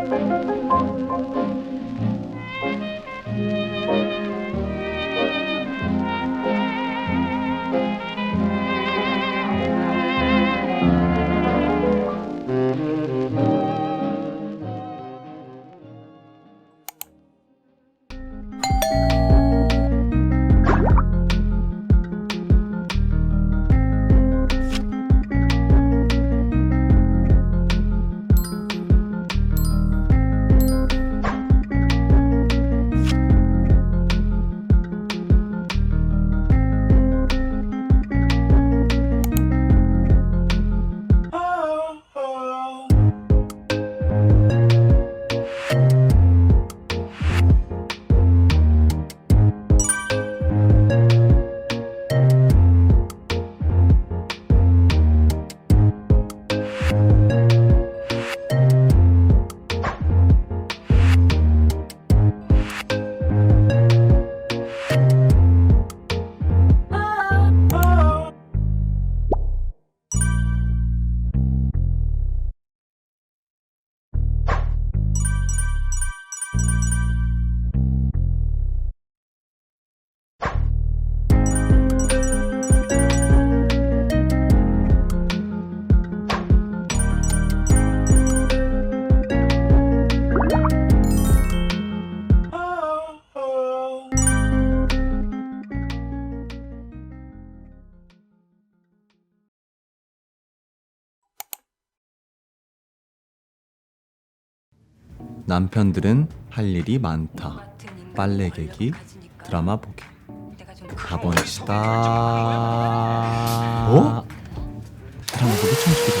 Música 남편들은 할 일이 많다. 빨래 개기, 드라마 보기. 가보시다. 뭐? 드라마 보기 청소기.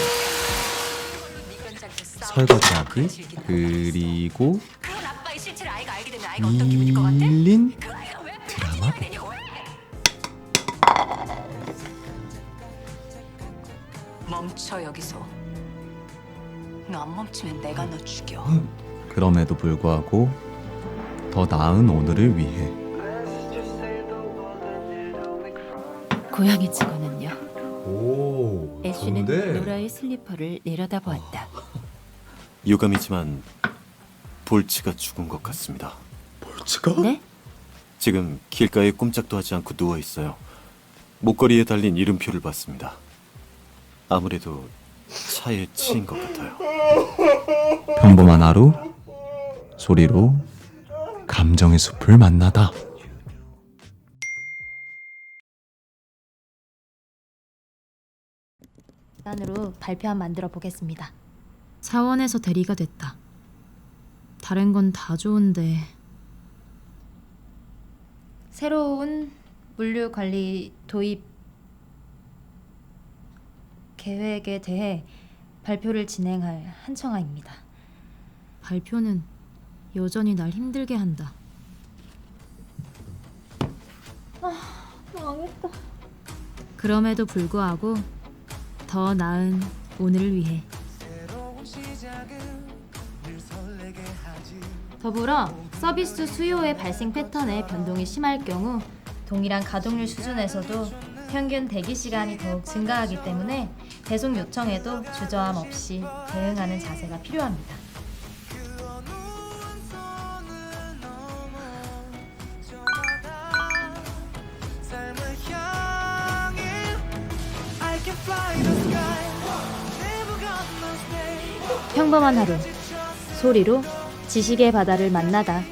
설거지하기 그리고 밀린 드라마 보기. 멈춰 여기서. 너 안 멈추면 내가 너 죽여. 그럼에도 불구하고 더 나은 오늘을 위해 고양이 치고는요. 오 애쉬는 노라의 슬리퍼를 내려다보았다. 유감이지만 볼치가 죽은 것 같습니다. 볼치가? 네? 지금 길가에 꼼짝도 하지 않고 누워 있어요. 목걸이에 달린 이름표를 봤습니다. 아무래도 차에 치인 것 같아요. 평범한 하루 소리로 감정의 숲을 만나다 단으로 발표한 만들어 보겠습니다. 사원에서 대리가 됐다. 다른 건 다 좋은데 새로운 물류 관리 도입 계획에 대해 발표를 진행할 한청아입니다. 발표는 여전히 날 힘들게 한다. 망했다. 그럼에도 불구하고 더 나은 오늘을 위해 더불어 서비스 수요의 발생 패턴에 변동이 심할 경우 동일한 가동률 수준에서도 평균 대기 시간이 더욱 증가하기 때문에 배송 요청에도 주저함 없이 대응하는 자세가 필요합니다. 평범한 하루. 소리로 지식의 바다를 만나다